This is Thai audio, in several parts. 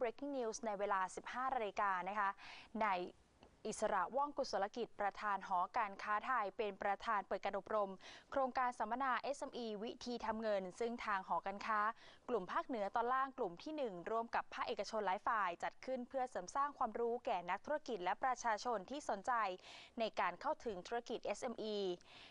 breaking news ในเวลา 15นาฬิกานะคะใน อิสระว่องกุศลกิจประธานหอการค้าไทยเป็นประธานเปิดการอบรม โครงการสัมมนา SME วิธีทำเงิน ซึ่งทางหอการค้า กลุ่มภาคเหนือตอนล่างกลุ่มที่ 1 ร่วมกับภาคเอกชนหลายฝ่าย จัดขึ้นเพื่อเสริมสร้างความรู้แก่นักธุรกิจและประชาชนที่สนใจ ในการเข้าถึงธุรกิจ SME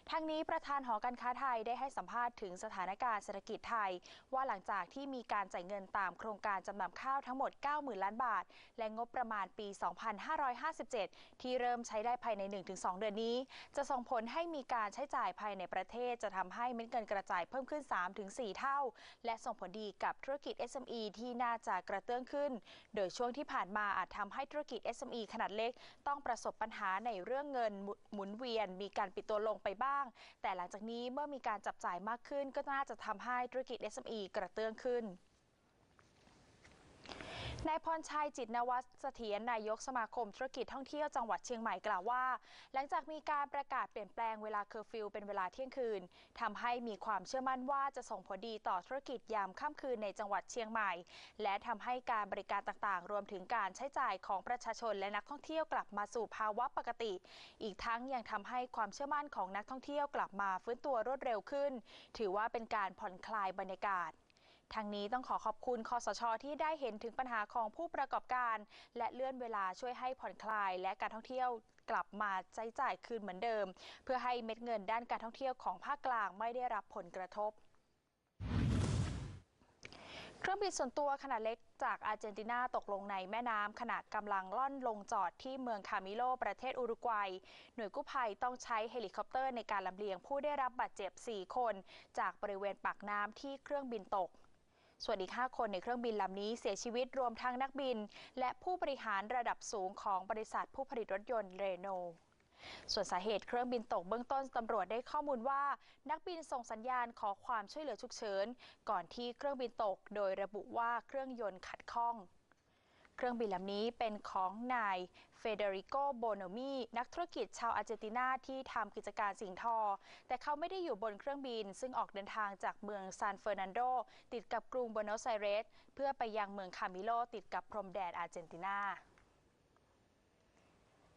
ทั้งนี้ประธานหอการค้าไทยได้ให้สัมภาษณ์ถึงสถานการณ์เศรษฐกิจไทย ว่าหลังจากที่มีการจ่ายเงินตามโครงการจำนำข้าวทั้งหมด 90,000 ล้านบาท และงบประมาณปี 2557ที่เริ่มใช้ได้ภายใน 1-2 เดือนนี้ จะส่งผลให้มีการใช้จ่ายภายในประเทศ จะทำให้เม็ดเงินกระจายเพิ่มขึ้น 3-4 เท่า และส่งผลดีกับธุรกิจ SME ที่น่าจะกระเตื้องขึ้น โดยช่วงที่ผ่านมาอาจทำให้ธุรกิจ SME ขนาดเล็ก ต้องประสบปัญหาในเรื่องเงินหมุนเวียน มีการปิดตัวลงไปบ้าง แต่หลังจากนี้เมื่อมีการจับจ่ายมากขึ้น ก็น่าจะทำให้ธุรกิจ SME กระเตื้องขึ้น นายพรชัยจิตนวัฒเสถียรนายกสมาคมธุรกิจท่องเที่ยวจังหวัดเชียงใหม่กล่าวว่า หลังจากมีการประกาศเปลี่ยนแปลงเวลาเคอร์ฟิวเป็นเวลาเที่ยงคืนทำให้มีความเชื่อมั่นว่าจะส่งผลดีต่อธุรกิจยามค่ำคืนในจังหวัดเชียงใหม่ และทำให้การบริการต่างๆ รวมถึงการใช้จ่ายของประชาชนและนักท่องเที่ยวกลับมาสู่ภาวะปกติ อีกทั้งยังทำให้ความเชื่อมั่นของนักท่องเที่ยวกลับมาฟื้นตัวรวดเร็วขึ้น ถือว่าเป็นการผ่อนคลายบรรยากาศ ทางนี้ต้องขอขอบคุณคอสช ที่ได้เห็นถึงปัญหาของผู้ประกอบการ และเลื่อนเวลาช่วยให้ผ่อนคลาย และการท่องเที่ยวกลับมาใช้จ่ายคืนเหมือนเดิม เพื่อให้เม็ดเงินด้านการท่องเที่ยวของภาคกลางไม่ได้รับผลกระทบเครื่องบินส่วนตัวขนาดเล็กจากอาร์เจนตินาตกลงในแม่น้ำขณะกำลังล่อนลงจอดที่เมืองคามิโล ประเทศอุรุกวัย หน่วยกู้ภัยต้องใช้เฮลิคอปเตอร์ในการลำเลียงผู้ได้รับบาดเจ็บ 4 คน จากบริเวณปากน้ำที่เครื่องบินตก ส่วนอีก 5 คนในเครื่องบินลำนี้เสียชีวิตรวมทั้งนักบิน และผู้บริหารระดับสูงของบริษัทผู้ผลิตรถยนต์เรโนส่วนสาเหตุเครื่องบินตกเบื้องต้นตำรวจได้ข้อมูลว่า นักบินส่งสัญญาณขอความช่วยเหลือฉุกเฉินก่อนที่เครื่องบินตก โดยระบุว่าเครื่องยนต์ขัดข้อง เครื่องบินลำนี้เป็นของนายเฟเดริโกโบโนมีนักธุรกิจชาวอาร์เจนตินาที่ทำกิจการสิงทอ แต่เขาไม่ได้อยู่บนเครื่องบิน ซึ่งออกเดินทางจากเมืองซานเฟอร์นันโด ติดกับกรุงโบโนสไอเรส เพื่อไปยังเมืองคามิโล ติดกับพรมแดนอาร์เจนตินา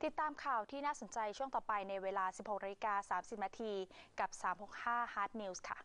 ติดตามข่าวที่น่าสนใจช่วงต่อไปในเวลา 16นาฬิกา30 นาที กับ 365 Hard News ค่ะ